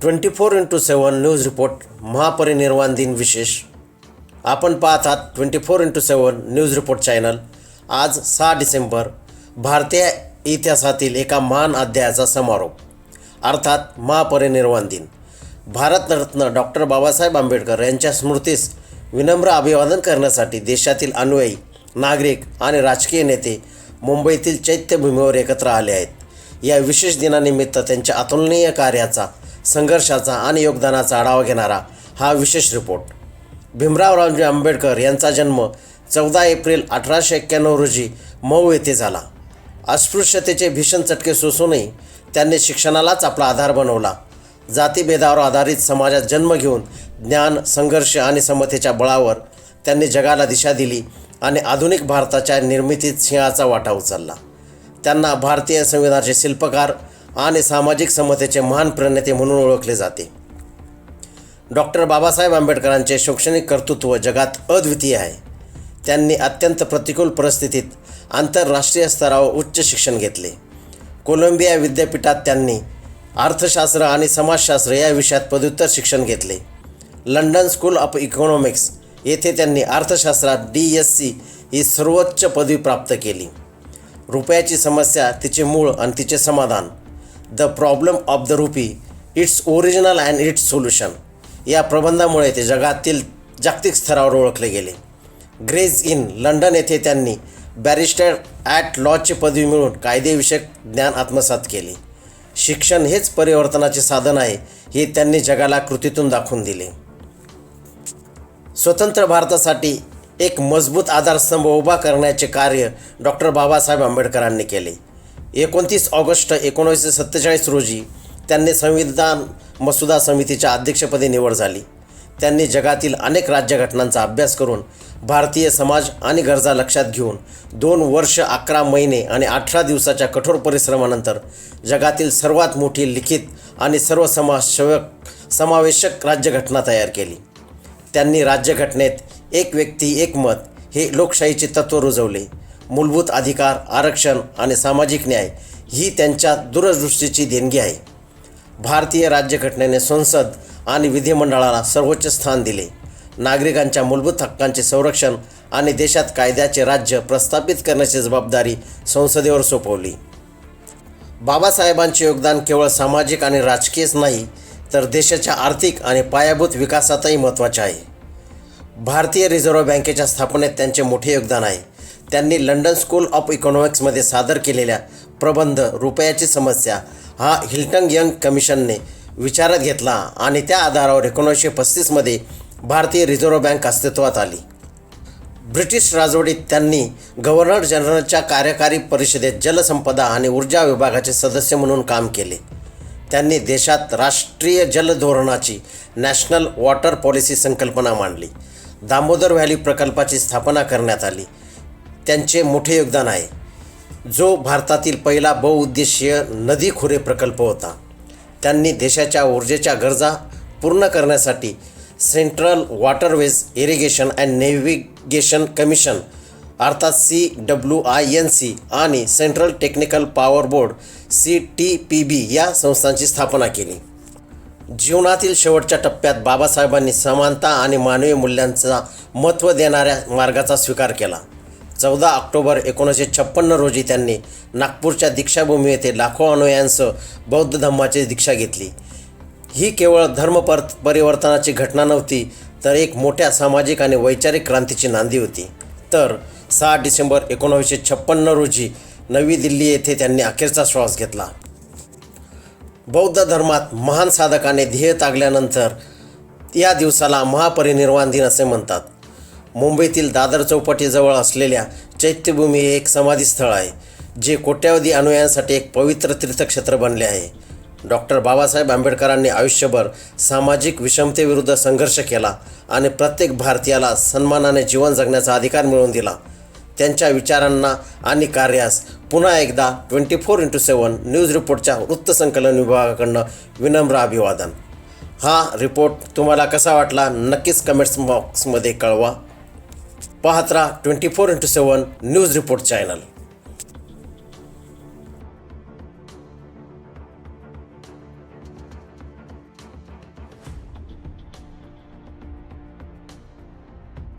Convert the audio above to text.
Twenty four into seven news report महापरिनिर्वाण दिन विशेष. आपण पाहत आहात twenty four into seven news report channel आज सहा डिसेंबर भारतीय इतिहासातील एका महान अध्यायाचा समारोप. अर्थात महापरिनिर्वाण दिन. भारतरत्न डॉक्टर बाबासाहेब आंबेडकर यांच्या स्मृतीस विनम्र अभिवादन करण्यासाठी देशातील अनुयायी नागरिक आणि राजकीय नेते मुंबईतील चैत्यभूमीवर एकत्र आले आहेत. या विशेष दिनानिमित्त त्यांच्या अतुलनीय कार्याचा संघर्षाचा आणि योगदानाचा आढावा घेणारा हा विशेष रिपोर्ट. भीमरावरावजी आंबेडकर यांचा जन्म चौदा एप्रिल अठराशे एक्क्याण्णव रोजी मऊ येथे झाला. अस्पृश्यतेचे भीषण चटके सोसूनही त्यांनी शिक्षणालाच आपला आधार बनवला. जातीभेदावर आधारित समाजात जन्म घेऊन ज्ञान संघर्ष आणि समतेच्या बळावर त्यांनी जगाला दिशा दिली आणि आधुनिक भारताच्या निर्मितीत सिंहाचा वाटा उचलला. त्यांना भारतीय संविधानाचे शिल्पकार आणि सामाजिक समतेचे महान प्रणेते म्हणून ओळखले जाते. डॉक्टर बाबासाहेब आंबेडकरांचे शैक्षणिक कर्तृत्व जगात अद्वितीय आहे. त्यांनी अत्यंत प्रतिकूल परिस्थितीत आंतरराष्ट्रीय स्तरावर उच्च शिक्षण घेतले. कोलंबिया विद्यापीठात त्यांनी अर्थशास्त्र आणि समाजशास्त्र या विषयात पदव्युत्तर शिक्षण घेतले. लंडन स्कूल ऑफ इकॉनॉमिक्स येथे त्यांनी अर्थशास्त्रात डी एस सी ही सर्वोच्च पदवी प्राप्त केली. रुपयाची समस्या तिचे मूळ आणि तिचे समाधान. The problem of the rupee its original and its solution या प्रबंधामुळे ते जगातील जागतिक स्तरावर ओळखले गेले. ग्रेज इन लंडन येथे त्यांनी बॅरिस्टर ॲट लॉची पदवी मिळवून कायदेविषयक ज्ञान आत्मसात केले. शिक्षण हेच परिवर्तनाचे साधन आहे हे त्यांनी जगाला कृतीतून दाखवून दिले. स्वतंत्र भारतासाठी एक मजबूत आधारस्तंभ उभा करण्याचे कार्य डॉक्टर बाबासाहेब आंबेडकरांनी केले. एकोणतीस ऑगस्ट एकोणीसशे सत्तेचाळीस रोजी त्यांनी संविधान मसुदा समितीच्या अध्यक्षपदी निवड झाली. त्यांनी जगातील अनेक राज्यघटनांचा अभ्यास करून भारतीय समाज आणि गरजा लक्षात घेऊन दोन वर्ष अकरा महिने आणि अठरा दिवसाच्या कठोर परिश्रमानंतर जगातील सर्वात मोठी लिखित आणि सर्व समाजसेवक समावेशक राज्यघटना तयार केली. त्यांनी राज्यघटनेत एक व्यक्ती एक मत हे लोकशाहीचे तत्त्व रुजवले. मूलभूत अधिकार आरक्षण आणि सामाजिक न्याय ही त्यांच्या दूरदृष्टीची देणगी आहे. भारतीय राज्यघटनेने संसद आणि विधिमंडळाला सर्वोच्च स्थान दिले. नागरिकांच्या मूलभूत हक्कांचे संरक्षण आणि देशात कायद्याचे राज्य प्रस्थापित करण्याची जबाबदारी संसदेवर सोपवली. बाबासाहेबांचे योगदान केवळ सामाजिक आणि राजकीयच नाही तर देशाच्या आर्थिक आणि पायाभूत विकासातही महत्त्वाचे आहे. भारतीय रिझर्व्ह बँकेच्या स्थापनेत त्यांचे मोठे योगदान आहे. त्यांनी लंडन स्कूल ऑफ इकॉनॉमिक्समध्ये सादर केलेल्या प्रबंध रुपयाची समस्या हा हिल्टन यंग कमिशनने विचारात घेतला आणि त्या आधारावर एकोणीसशे पस्तीसमध्ये भारतीय रिझर्व्ह बँक अस्तित्वात आली. ब्रिटिश राजवटीत त्यांनी गव्हर्नर जनरलच्या कार्यकारी परिषदेत जलसंपदा आणि ऊर्जा विभागाचे सदस्य म्हणून काम केले. त्यांनी देशात राष्ट्रीय जल धोरणाची नॅशनल वॉटर पॉलिसी संकल्पना मांडली. दामोदर व्हॅली प्रकल्पाची स्थापना करण्यात आली. त्यांचे मोठे योगदान आहे. जो भारतातील पहिला बहुउद्देशीय नदी खोरे प्रकल्प होता. त्यांनी देशाच्या ऊर्जेच्या गरजा पूर्ण करण्यासाठी central waterways irrigation and navigation commission अर्थात C W I N C आणि central technical power board C T P B या संस्थांची स्थापना केली. जीवनातील शेवटच्या टप्प्यात बाबासाहेबांनी समानता आणि मानवी मूल्यांचा महत्त्व देणाऱ्या मार्गाचा स्वीकार केला. चौदा ऑक्टोबर एकोणीसशे छप्पन्न रोजी त्यांनी नागपूरच्या दीक्षाभूमी येथे लाखो अनुयायांसह बौद्ध धम्माची दीक्षा घेतली. ही केवळ धर्मपर परिवर्तनाची घटना नव्हती तर एक मोठ्या सामाजिक आणि वैचारिक क्रांतीची नांदी होती. तर सहा डिसेंबर एकोणावीसशे छप्पन्न रोजी नवी दिल्ली येथे त्यांनी अखेरचा श्वास घेतला. बौद्ध धर्मात महान साधकाने ध्येय तागल्यानंतर या दिवसाला महापरिनिर्वाण दिन असे म्हणतात. मुंबईतील दादर चौपाटीजवळ असलेल्या चैत्यभूमी हे एक समाधीस्थळ आहे जे कोट्यावधी अनुयायांसाठी एक पवित्र तीर्थक्षेत्र बनले आहे. डॉक्टर बाबासाहेब आंबेडकरांनी आयुष्यभर सामाजिक विषमतेविरुद्ध संघर्ष केला आणि प्रत्येक भारतीयाला सन्मानाने जीवन जगण्याचा अधिकार मिळवून दिला. त्यांच्या विचारांना आणि कार्यास पुन्हा एकदा twenty four into seven news रिपोर्टच्या वृत्तसंकलन विभागाकडनं विनम्र अभिवादन. हा रिपोर्ट तुम्हाला कसा वाटला नक्कीच कमेंट्स बॉक्समध्ये कळवा. पाहत राहा twenty four into seven news report channel